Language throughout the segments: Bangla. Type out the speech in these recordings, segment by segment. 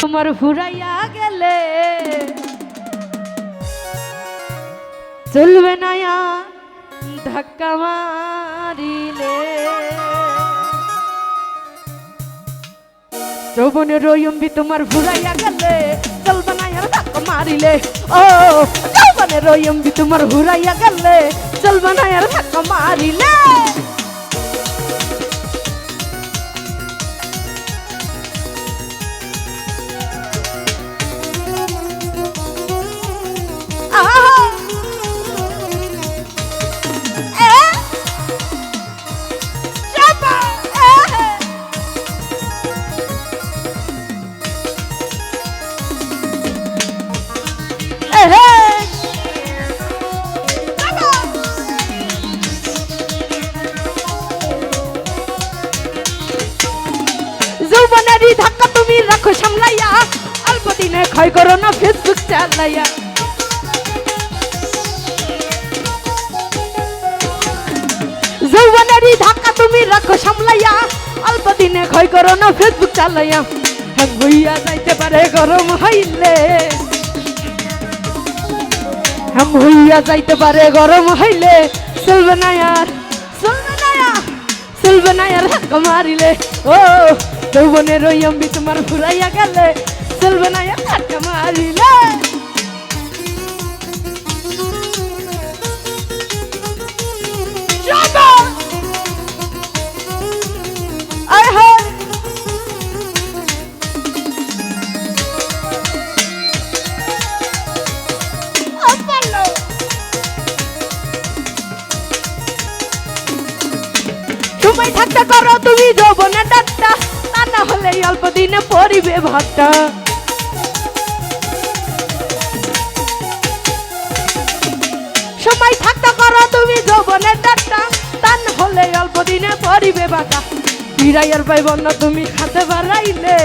তোমার ফুরাইয়া গেলে। চলবে না ধাক্কা মারিলে। যৌবনের রয়ম্বি তোমার ফুরাইয়া গেলে, চলবে না ধাক্কা মারিলে। ও যৌবনের রয়ম্বি তোমার ফুরাইয়া গেলে, চলবে না ধাক্কা মারিলে। যৌবনেরই ধাক্কা তুমি রাখো সামলাইয়া, অল্প দিনে ক্ষয় করো না ফেসবুক চালাইয়া। যৌবনেরই ধাক্কা তুমি রাখো সামলাইয়া, অল্প দিনে ক্ষয় করো না ফেসবুক চালাইয়া। হ্যাং, হইয়া যাইতে পারে গরম হইলে। হ্যাং হইয়া যাইতে পারে, গরম হইলে চলবে না আর, চলবে না চলবে না আর ধাক্কা মারিলে। ও, যৌবনের ওই অম্বি তোমার ফুরাইয়া গেলে চলবে না আর ধাক্কা মারিলে। সময় থাকতে করো তুমি যৌবনের ডাক্তার। তা না হলে অল্প দিনে পরিবে ভাতটা। সময় থাকতে করো তুমি যৌবনের ডাক্তার। তা না হলে অল্প দিনে পরিবে বাঁকা ফিরাইয়ার পাইব না তুমি হাতে বাড়াইলে।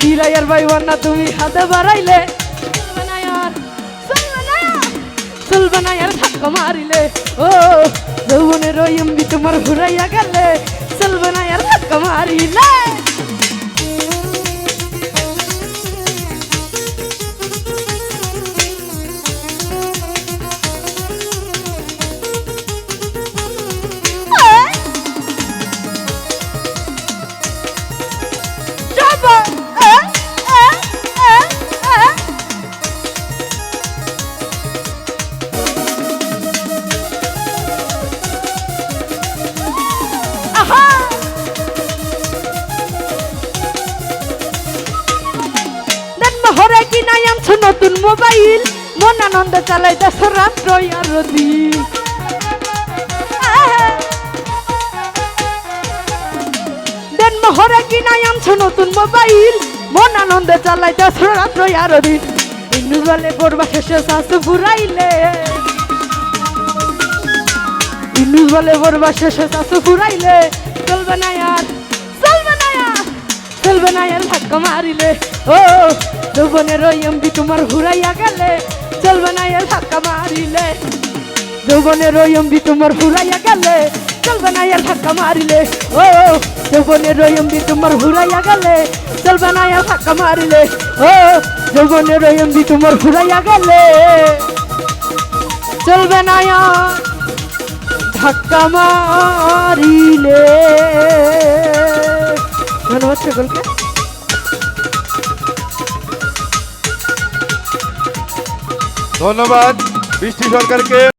ফিরাইয়ার পাইব না তুমি হাতে বাড়াইলে। মারিলে ও যৌবনের এমবি তোমার ঘুরাইয়া গেলে চলবে না আর মারিলে। মহরে কি নাই আনছো নতুন মোবাইল? মন আনন্দ চালাই দেশ রাত্র দিন। মহরে কি নাই আনছো নতুন মোবাইল? মন আনন্দে চালাই দেশ রাত্র আর ইন্দু বলে পড়বা শেষে শাশু ফুরাইলে। ইন্দু বলে পড়বা শেষে শাশু না চলবে না আর চলবে না আর ধাক্কা মারিলে। ও যৌবনের ওই এমবি তোমার ঘুরাইয়া গেলে, চলবে না আর ধাক্কা মারিলে। যৌবনের ওই অম্বি তোমার ফুরাইয়া গেলে, চলবে না আর ধাক্কা মারিলে। ও যৌবনের ওই অম্বি তোমার ফুরাইয়া গেলে, চলবে না আর ধাক্কা মারিলে। ও যৌবনের ওই অম্বি তোমার ফুরাইয়া গেলে, চলবে না ধাক্কা মারিলে। ধন্যবাদ সকলকে ধন্যবাদ বৃষ্টি সরকারকে